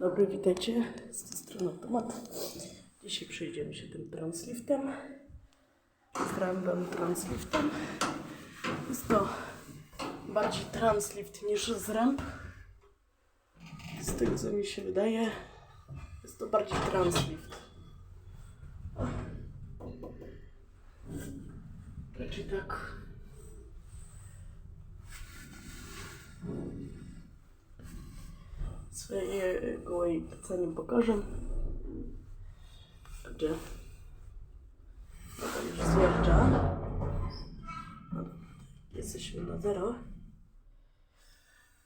Dobry, witajcie. Z tej strony Automat. Dzisiaj przejdziemy się tym transliftem. Z rambem transliftem. Jest to bardziej translift niż zręb. Z tego co mi się wydaje, jest to bardziej translift. Raczej tak. Swoje gołej cenie pokażę. Gdzie? To już zjeżdża. Jesteśmy na zero.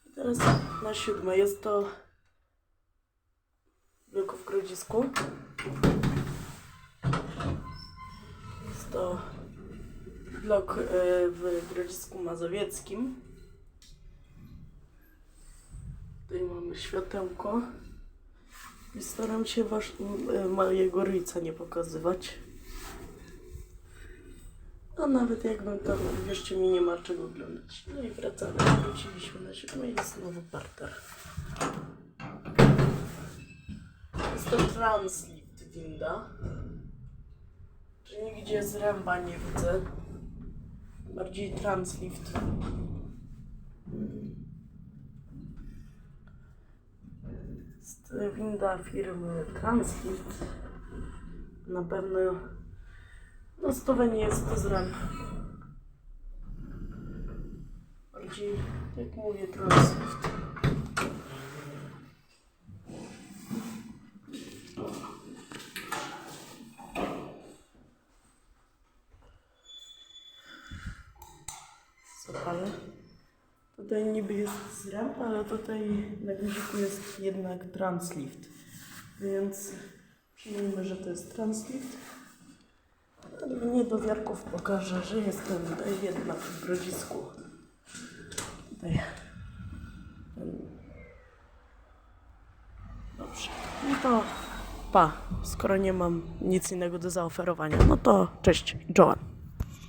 I teraz na siódme. Jest to blok w Grodzisku. Jest to blok e, w Grodzisku Mazowieckim. Mamy światełko. I staram się wasz, m, mojego ryjca nie pokazywać. A nawet jakbym tam, wierzcie mi, nie ma czego oglądać. No i wracamy. Wróciliśmy na siódme i znowu parter. Jest to translift winda. Czyli nigdzie z ręba nie widzę. Bardziej translift. Jest winda firmy Translift. Na pewno no stówę nie jest to zręb. Bardziej, jak mówię, Translift. Zapalę. Tutaj niby jest zręb, ale tutaj na guziku jest jednak translift. Więc przyjmijmy, że to jest translift. Ale nie do wiarków pokażę, że jestem tutaj jednak w grodzisku. Tutaj. Dobrze. No to pa. Skoro nie mam nic innego do zaoferowania, no to cześć, Joan.